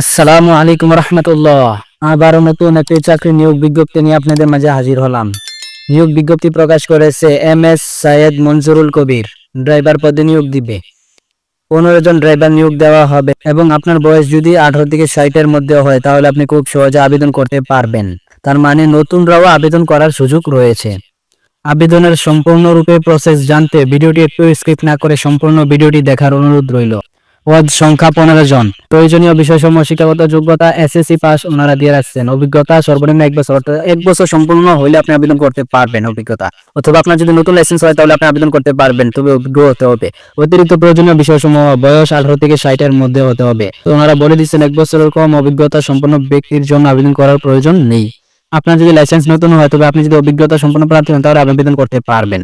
আসসালামু আলাইকুম রহমতুল্লাহ। আবারও নতুন একটি চাকরি নিয়োগ বিজ্ঞপ্তি নিয়ে আপনাদের মাঝে হাজির হলাম। নিয়োগ বিজ্ঞপ্তি প্রকাশ করেছে M S Syed Monjurul Kabir. Driver পদে নিয়োগ দিবে। পনেরো জন ড্রাইভার নিয়োগ দেওয়া হবে এবং আপনার বয়স যদি আঠারো থেকে ষাটের মধ্যে হয়, তাহলে আপনি খুব সহজে আবেদন করতে পারবেন। তার মানে নতুনরাও আবেদন করার সুযোগ রয়েছে। আবেদনের সম্পূর্ণরূপে প্রসেস জানতে ভিডিওটি একটু স্কিপ না করে সম্পূর্ণ ভিডিওটি দেখার অনুরোধ রইল। পদ সংখ্যা পনেরো জন। প্রয়োজনীয় বিষয়সমূহ, শিক্ষাগত যোগ্যতা এসএসসি পাস ওনারা দিয়ে রাখছেন। অভিজ্ঞতা সর্বনিম্ন এক বছর এক বছর সম্পূর্ণ হলে আপনি আবেদন করতে পারবেন অভিজ্ঞতা। অথবা আপনার যদি নতুন লাইসেন্স হয়, তাহলে আপনি আবেদন করতে পারবেন, তবে অভিজ্ঞ হতে হবে। অতিরিক্ত প্রয়োজনীয় বিষয় বিষয়সমূহ, বয়স আঠারো থেকে ষাটের মধ্যে হতে হবে। তো ওনারা বলে দিচ্ছেন, এক বছরের কম অভিজ্ঞতা সম্পন্ন ব্যক্তির জন্য আবেদন করার প্রয়োজন নেই। আপনার যদি লাইসেন্স নতুন হয়, তবে আপনি যদি অভিজ্ঞতা সম্পন্ন প্রার্থী হন, তাহলে আবেদন করতে পারবেন।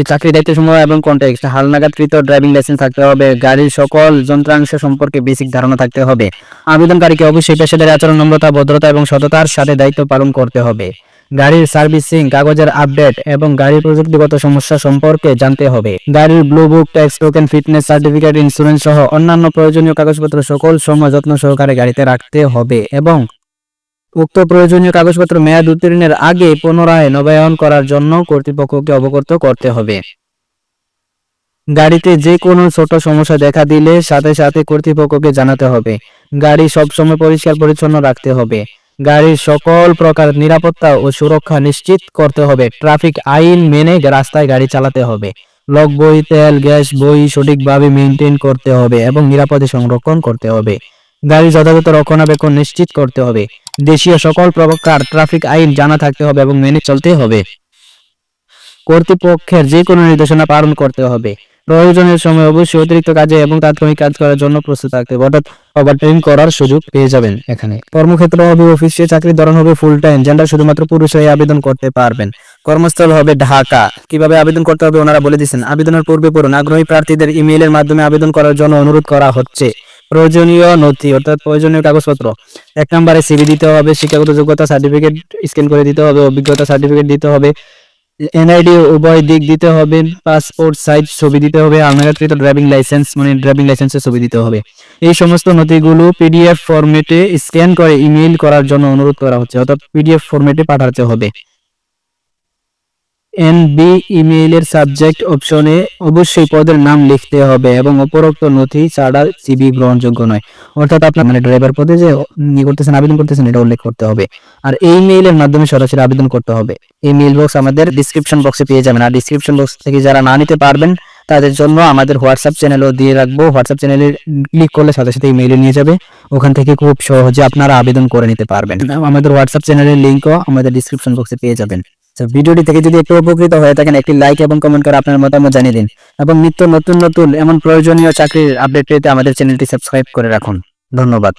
যে চাকরি দায়িত্ব সমূহ এবং কন্টেক্সট হালনাগাদকৃত ড্রাইভিং লাইসেন্স থাকতে হবে, গাড়ির সকল যন্ত্রাংশ সম্পর্কে বেসিক ধারণা থাকতে হবে, আবেদনকারীকে অবশ্যই পেশাদারি আচরণ, নম্রতা, ভদ্রতা এবং সততার সাথে দায়িত্ব পালন করতে হবে, গাড়ির সার্ভিসিং কাগজের আপডেট এবং গাড়ির প্রযুক্তিগত সমস্যা সম্পর্কে জানতে হবে, গাড়ির blue book tax token fitness certificate insurance সহ অন্যান্য প্রয়োজনীয় কাগজপত্র সকল সময় যত্ন সহকারে গাড়িতে রাখতে হবে এবং উক্ত প্রয়োজনীয় কাগজপত্র মেয়াদ উত্তীর্ণের আগে পুনরায় নবায়ন করার জন্য কর্তৃপক্ষকে অবগত করতে হবে। গাড়িতে যে কোনো ছোট সমস্যা দেখা দিলে সাথে সাথে কর্তৃপক্ষকে জানাতে হবে। গাড়ি সবসময় পরিষ্কার পরিচ্ছন্ন রাখতে হবে। গাড়ির সকল প্রকার নিরাপত্তা ও সুরক্ষা নিশ্চিত করতে হবে। ট্রাফিক আইন মেনে রাস্তায় গাড়ি চালাতে হবে। লক বই, তেল, গ্যাস, বই সঠিকভাবে মেনটেন করতে হবে এবং নিরাপদে সংরক্ষণ করতে হবে। গাড়ি যথাযথ রক্ষণাবেক্ষণ নিশ্চিত করতে হবে। দেশীয় সকল প্রকার ট্রাফিক আইন জানা থাকতে হবে এবং মেনে চলতে হবে। কর্তৃপক্ষের যে কোনো নির্দেশনা পালন করতে হবে। প্রয়োজনের সময় অবশ্যই অতিরিক্ত কাজে এবং তাৎক্ষণিক কাজ করার জন্য প্রস্তুত থাকতে হবে। অর্থাৎ ওভারটাইম করার সুযোগ পেয়ে যাবেন এখানে। কর্মক্ষেত্র হবে অফিসে, চাকরির ধরন হবে ফুল টাইম জেন্ডার শুধুমাত্র পুরুষরাই আবেদন করতে পারবেন। কর্মস্থল হবে ঢাকা। কীভাবে আবেদন করতে হবে ওনারা বলে দিচ্ছেন আবেদনের পূর্বে পড়ুন। আগ্রহী প্রার্থীদের ইমেইলের মাধ্যমে আবেদন করার জন্য অনুরোধ করা হচ্ছে। প্রয়োজনীয় নথি, অর্থাৎ প্রয়োজনীয় কাগজপত্র। এক নম্বরে সিভি দিতে হবে, শিক্ষাগত যোগ্যতা সার্টিফিকেট স্ক্যান করে দিতে হবে, অভিজ্ঞতা সার্টিফিকেট দিতে হবে এনআইডি উভয় দিক দিতে হবে পাসপোর্ট সাইজ ছবি দিতে হবে আলনাগাকৃত ড্রাইভিং লাইসেন্স মানে ড্রাইভিং লাইসেন্সের ছবি দিতে হবে। এই সমস্ত নথিগুলো পিডিএফ ফরম্যাটে স্ক্যান করে ইমেইল করার জন্য অনুরোধ করা হচ্ছে, অর্থাৎ পিডিএফ ফরম্যাটে পাঠাতে হবে। এনবি ইমেইলের সাবজেক্ট অপশনে অবশ্যই পদের নাম লিখতে হবে এবং উপরোক্ত নথি ছাড়া সিবি গ্রহণযোগ্য নয়। অর্থাৎ আপনার মানে ড্রাইভার পদে যে ই করতেছেন, আবেদন করতেছেন, এটা উল্লেখ করতে হবে। আর এই মেইলের মাধ্যমে সরাসরি আবেদন করতে হবে। এই মেইল বক্স আমাদের ডিসক্রিপশন বক্সে পেয়ে যাবেন। আর ডিসক্রিপশন বক্স থেকে যারা না নিতে পারবেন, তাদের জন্য আমাদের হোয়াটসঅ্যাপ চ্যানেলও দিয়ে রাখব। হোয়াটসঅ্যাপ চ্যানেলে ক্লিক করলে সাথে সাথে ইমেইলে নিয়ে যাবে। ওখান থেকে খুব সহজে আপনারা আবেদন করে নিতে পারবেন। আমাদের হোয়াটসঅ্যাপ চ্যানেলের লিঙ্কও আমাদের ডিসক্রিপশন বক্সে পেয়ে যাবেন। তো ভিডিওটি থেকে যদি একটু উপকৃত হয়ে থাকেন একটি লাইক এবং কমেন্ট করে আপনার মতামত জানিয়ে দিন। এবং নিত্য নতুন নতুন এমন প্রয়োজনীয় চাকরির আপডেট পেতে আমাদের চ্যানেলটি সাবস্ক্রাইব করে রাখুন। ধন্যবাদ।